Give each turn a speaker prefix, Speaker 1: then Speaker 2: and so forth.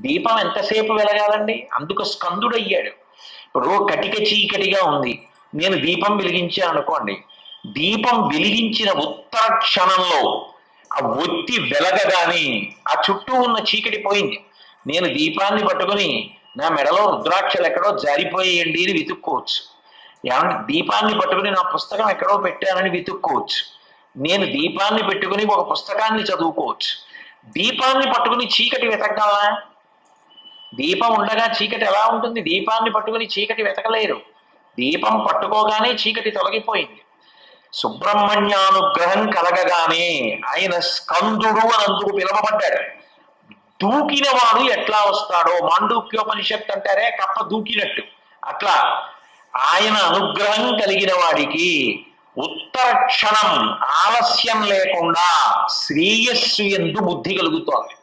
Speaker 1: దీపం ఎంతసేపు వెలగాలండి? అందుకు స్కందుడయ్యాడు. ఇప్పుడు కటిక చీకటిగా ఉంది. నేను దీపం వెలిగించాను అనుకోండి. దీపం వెలిగించిన ఉత్తర క్షణంలో ఆ ఒత్తి వెలగగానే ఆ చుట్టూ ఉన్న చీకటి పోయింది. నేను దీపాన్ని పట్టుకొని నా మెడలో రుద్రాక్షలు ఎక్కడో జారిపోయేయండి అని వెతుక్కోవచ్చు. ఏమంటే దీపాన్ని పట్టుకుని నా పుస్తకం ఎక్కడో పెట్టానని వెతుక్కోవచ్చు. నేను దీపాన్ని పెట్టుకుని ఒక పుస్తకాన్ని చదువుకోవచ్చు. దీపాన్ని పట్టుకుని చీకటి వెతకాలా దీపం ఉండగా చీకటి ఎలా ఉంటుంది? దీపాన్ని పట్టుకుని చీకటి వెతకలేరు. దీపం పట్టుకోగానే చీకటి తొలగిపోయింది. సుబ్రహ్మణ్యానుగ్రహం కలగగానే ఆయన స్కందుడు అని అందుకు పిలువబడ్డాడు. దూకిన వాడు ఎట్లా వస్తాడో మాండూక్యోపనిషత్తు అంటారే కప్ప దూకినట్టు. అట్లా ఆయన అనుగ్రహం కలిగిన వాడికి ఉత్తర క్షణం ఆలస్యం లేకుండా శ్రేయస్సు ఎందు బుద్ధి కలుగుతోంది.